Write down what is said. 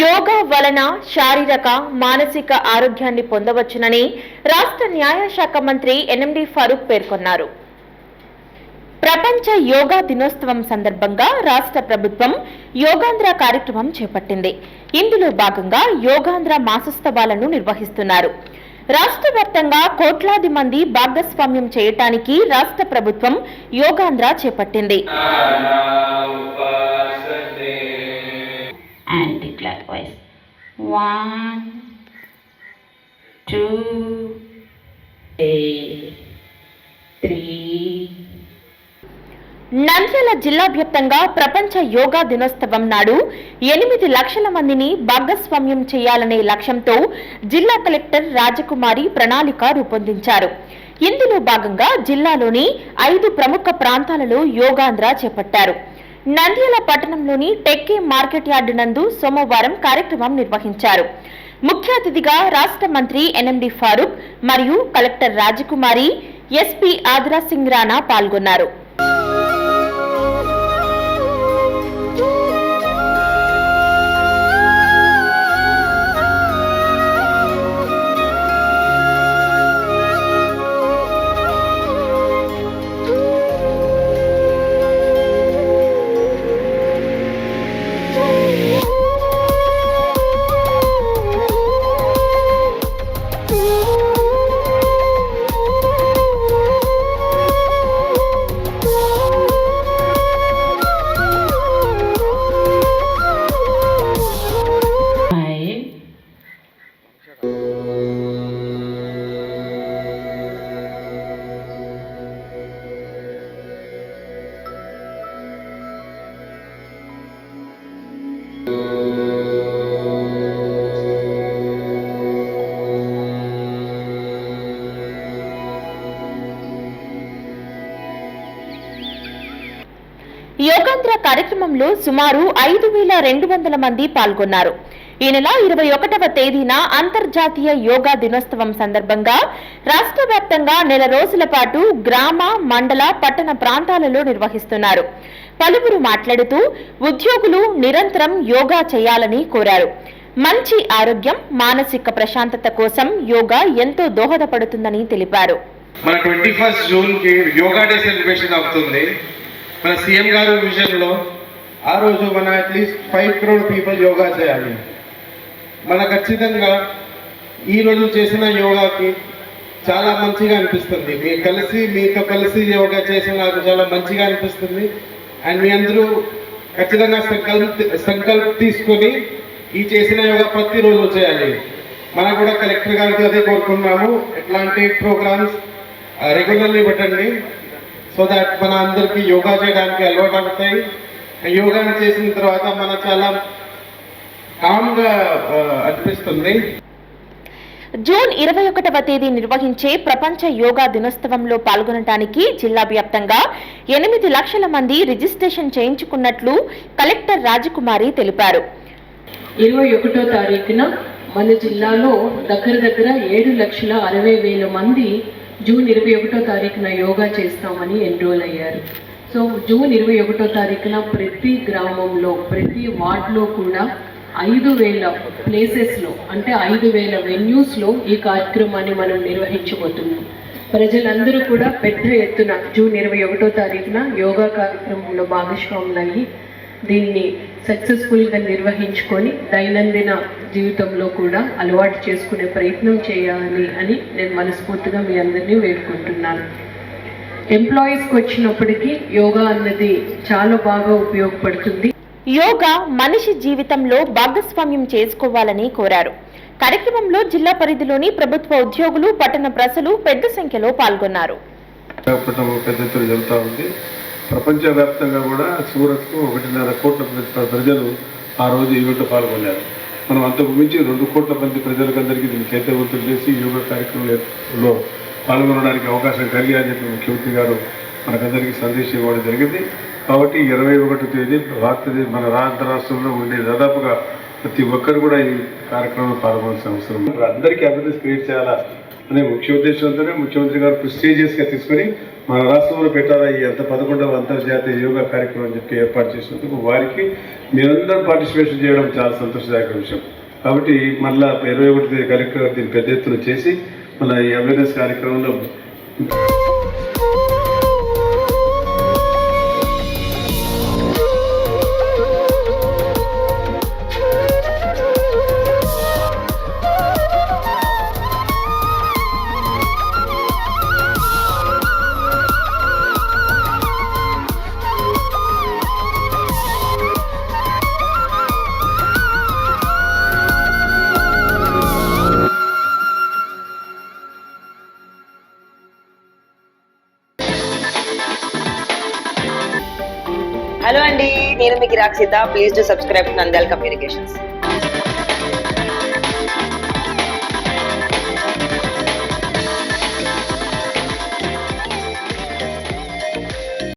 యోగా వలన శారీరక మానసిక ఆరోగ్యాన్ని పొందవచ్చునని రాష్ట్ర న్యాయశాఖ మంత్రి ఎన్ఎండి ఫరూక్ పేర్కొన్నారు. ప్రపంచ యోగా దినోత్సవం సందర్భంగా రాష్ట్ర ప్రభుత్వం యోగాంధ్ర కార్యక్రమం చేపట్టింది. ఇందులో భాగంగా యోగాంధ్ర మాసోత్సవాలను నిర్వహిస్తున్నారు. రాష్ట్ర వ్యాప్తంగా కోట్లాది మంది భాగస్వామ్యం చేయటానికి రాష్ట్ర ప్రభుత్వం యోగాంధ్ర చేపట్టింది. Clockwise. One, two, three, Nandyal జిల్లా వ్యాప్తంగా ప్రపంచ యోగా దినోత్సవం నాడు ఎనిమిది లక్షల మందిని భాగస్వామ్యం చేయాలనే లక్ష్యంతో జిల్లా కలెక్టర్ రాజకుమారి ప్రణాళిక రూపొందించారు. ఇందులో భాగంగా జిల్లాలోని ఐదు ప్రముఖ ప్రాంతాలలో యోగాంధ్ర చేపట్టారు. నంద్యాల పట్టణంలోని టెక్కే మార్కెట్ యార్డు నందు సోమవారం కార్యక్రమం నిర్వహించారు. ముఖ్య అతిథిగా రాష్ట్ర మంత్రి ఎన్ఎండి ఫారూక్ మరియు కలెక్టర్ రాజకుమారి ఎస్పీ ఆదిరా సింగ్ రాణా పాల్గొన్నారు. యోగాంధ్ర కార్యక్రమంలో సుమారు ఐదు వేల రెండు వందల మంది పాల్గొన్నారు. ఈ నెల ఇరవై ఒకటవ తేదీన అంతర్జాతీయ యోగా దినోత్సవం సందర్భంగా రాష్ట్ర వ్యాప్తంగా నెల రోజుల పాటు గ్రామ మండల పట్టణ ప్రాంతాలలో నిర్వహిస్తున్నారు. పలువురు మాట్లాడుతూ ఉద్యోగులు నిరంతరం యోగా చేయాలని కోరారు. మంచి ఆరోగ్యం మానసిక ప్రశాంతత కోసం యోగా ఎంతో దోహదపడుతుందని తెలిపారు. మన ట్వంటీ ఫస్ట్ జూన్కి యోగా డే సెలబ్రేషన్ అవుతుంది. మన సీఎం గారు విషయంలో ఆ రోజు మన at least five crore people yoga చేయాలి. మన ఖచ్చితంగా ఈ రోజు చేసిన యోగాకి చాలా మంచిగా అనిపిస్తుంది. మీరు కలిసి మీతో కలిసి యోగా చేసిన నాకు చాలా మంచిగా అనిపిస్తుంది. అండ్ మీ అందరూ ఖచ్చితంగా సంకల్ప సంకల్ప తీసుకొని ఈ చేసిన యోగా ప్రతిరోజు చేయాలి. మనం కూడా కలెక్టర్ గారికి అదే కోరుకున్నాము ఎట్లాంటి ప్రోగ్రామ్స్ రెగ్యులర్లీ పెట్టండి. సో దట్ మన అందరికీ యోగా చేయడానికి అలవాటు అవుతాయి యోగా చేసిన తర్వాత మన చాలా కామ్గా అనిపిస్తుంది. జూన్ ఇరవై ఒకటవ తేదీ నిర్వహించే ప్రపంచ యోగా దినోత్సవంలో పాల్గొనడానికి జిల్లా వ్యాప్తంగా ఎనిమిది లక్షల మంది రిజిస్ట్రేషన్ చేయించుకున్నట్లు కలెక్టర్ రాజకుమారి తెలిపారు. ఇరవై ఒకటో తారీఖున మన జిల్లాలో దగ్గర దగ్గర ఏడు లక్షల అరవై వేల మంది జూన్ ఇరవై ఒకటో తారీఖున యోగా చేస్తామని ఎన్రోల్ అయ్యారు. సో జూన్ ఇరవై ఒకటో తారీఖున ప్రతి గ్రామంలో ప్రతి వార్డులో కూడా ఐదు వేల ప్లేసెస్లో అంటే ఐదు వేల వెన్యూస్లో ఈ కార్యక్రమాన్ని మనం నిర్వహించబోతున్నాం. ప్రజలందరూ కూడా పెద్ద ఎత్తున జూన్ ఇరవై ఒకటో తారీఖున యోగా కార్యక్రమంలో భాగస్వాములయ్యి దీన్ని సక్సెస్ఫుల్గా నిర్వహించుకొని దైనందిన జీవితంలో కూడా అలవాటు చేసుకునే ప్రయత్నం చేయాలి అని నేను మనస్ఫూర్తిగా మీ అందరినీ వేడుకుంటున్నాను. ఎంప్లాయీస్కి వచ్చినప్పటికీ యోగా అన్నది చాలా బాగా ఉపయోగపడుతుంది. యోగా మనిషి జీవితంలో భాగస్వామ్యం చేసుకోవాలని కోరారు. కార్యక్రమంలో జిల్లా పరిధిలోని ప్రభుత్వ ఉద్యోగులు పట్టణ ప్రజలు పెద్ద సంఖ్యలో పాల్గొన్నారు. పెద్ద ఎత్తున జరుగుతూ ఉంది. ప్రపంచవ్యాప్తంగా కూడా సూరత్కు ఒకటిన్నర కోట్ల ప్రజలు ఆ రోజు ఈవెంట్లో పాల్గొన్నారు. మనం అంతకు మించి రెండు కోట్ల మంది ప్రజలకందరికీ దీన్ని చైతన్యవంతులు చేసి యోగా కార్యక్రమంలో పాల్గొనడానికి అవకాశం కలిగాలని చెప్పి ముఖ్యమంత్రి గారు మనకందరికీ సందేశం ఇవ్వడం జరిగింది. కాబట్టి ఇరవై ఒకటో తేదీ భారతదేశ మన రాష్ట్ర రాష్ట్రంలో ఉండే దాదాపుగా ప్రతి ఒక్కరు కూడా ఈ కార్యక్రమంలో పాల్గొనాల్సిన అవసరం ఉంది. అందరికీ అభివృద్ధి క్రియేట్ చేయాలా అనే ముఖ్య ఉద్దేశంతోనే ముఖ్యమంత్రి గారు ప్రెస్టీజియస్గా తీసుకొని మన రాష్ట్రంలో పెట్టాలా ఈ అంత పదకొండవ అంతర్జాతీయ యోగా కార్యక్రమం అని చెప్పి ఏర్పాటు చేసినందుకు వారికి మీరందరూ పార్టిసిపేషన్ చేయడం చాలా సంతోషదాయక విషయం. కాబట్టి మళ్ళీ ఇరవై ఒకటి కలెక్టర్ దీన్ని పెద్ద ఎత్తున చేసి మన ఈ అవేర్నెస్ కార్యక్రమంలో హలో అండి నేను మీకు Rakshita please to subscribe Nandyal communications